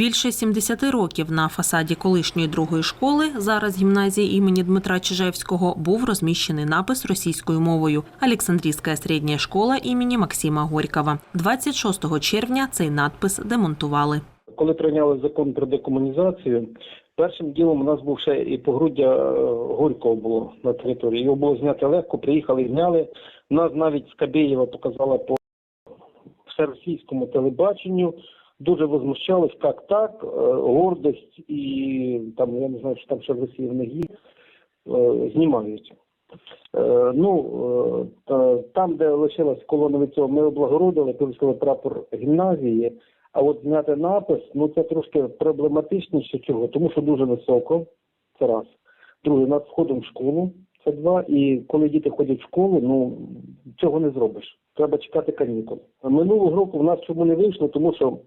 Більше 70 років на фасаді колишньої другої школи, зараз гімназії імені Дмитра Чижевського, був розміщений напис російською мовою Олександрійська середня школа імені Максима Горького. 26 червня цей надпис демонтували. Коли прийняли закон про декомунізацію, першим ділом у нас був ще і погруддя е, Горького було на території. Його було зняти легко, приїхали, зняли. Нас навіть Скабєєва показала по всеросійському телебаченню. Дуже возмущались, як так, е, гордость і там, я не знаю, що там ще в Росії в них є, е, знімають. Е, Ну, там, де лишилась колона від цього, ми облагородили, повісили прапор гімназії, а от зняти напис, ну це трошки проблематичніше чого, тому що дуже високо, це раз. Друге, над входом в школу, це два. І коли діти ходять в школу, ну цього не зробиш. Треба чекати канікул. Минулого року в нас чому не вийшло, тому що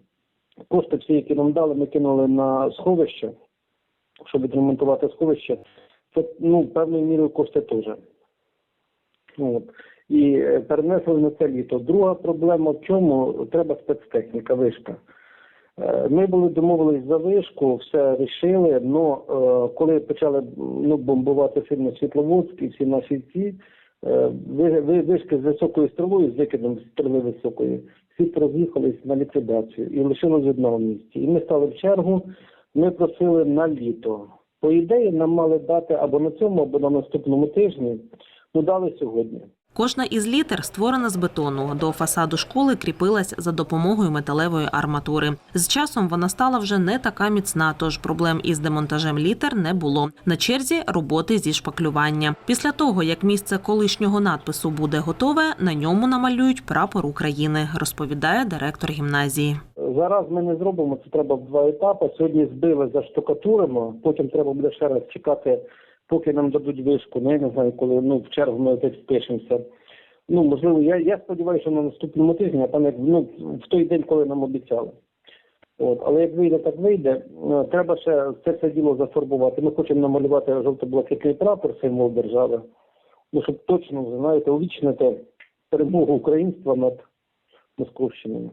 кошти всі, які нам дали, ми кинули на сховище, щоб відремонтувати сховище. Це ну певною мірою кошти теж. От. І е, перенесли на це літо. Друга проблема в чому? Треба спецтехніка, вишка. Е, Ми були домовились за вишку, все рішили, але коли почали ну, бомбувати сильно Світловодськ і всі наші ці, е, ви- ви- вишки з високою стрілою, з викидом стріли високої, всі проїхались на ліквідацію і лишилось в одному місці. І ми стали в чергу, ми просили на літо. По ідеї нам мали дати або на цьому, або на наступному тижні. Ну дали сьогодні. Кожна із літер створена з бетону. До фасаду школи кріпилась за допомогою металевої арматури. З часом вона стала вже не така міцна, тож проблем із демонтажем літер не було. На черзі роботи зі шпаклювання. Після того, як місце колишнього надпису буде готове, на ньому намалюють прапор України, розповідає директор гімназії. Зараз ми не зробимо, це треба в два етапи. Сьогодні збили, заштукатуримо, потім треба буде ще раз чекати, поки нам дадуть вишку. Ну, я не знаю, коли ну, в чергу ми опять впишемося. Ну, можливо, я, я сподіваюся, що на наступному тижні, а там як ну, в той день, коли нам обіцяли. От, але як вийде, так вийде. Е, Треба ще це все діло зафарбувати. Ми хочемо намалювати жовто-блакитний прапор, символ держави. Ну, щоб точно, знаєте, увічнити перемогу українства над Московщиною.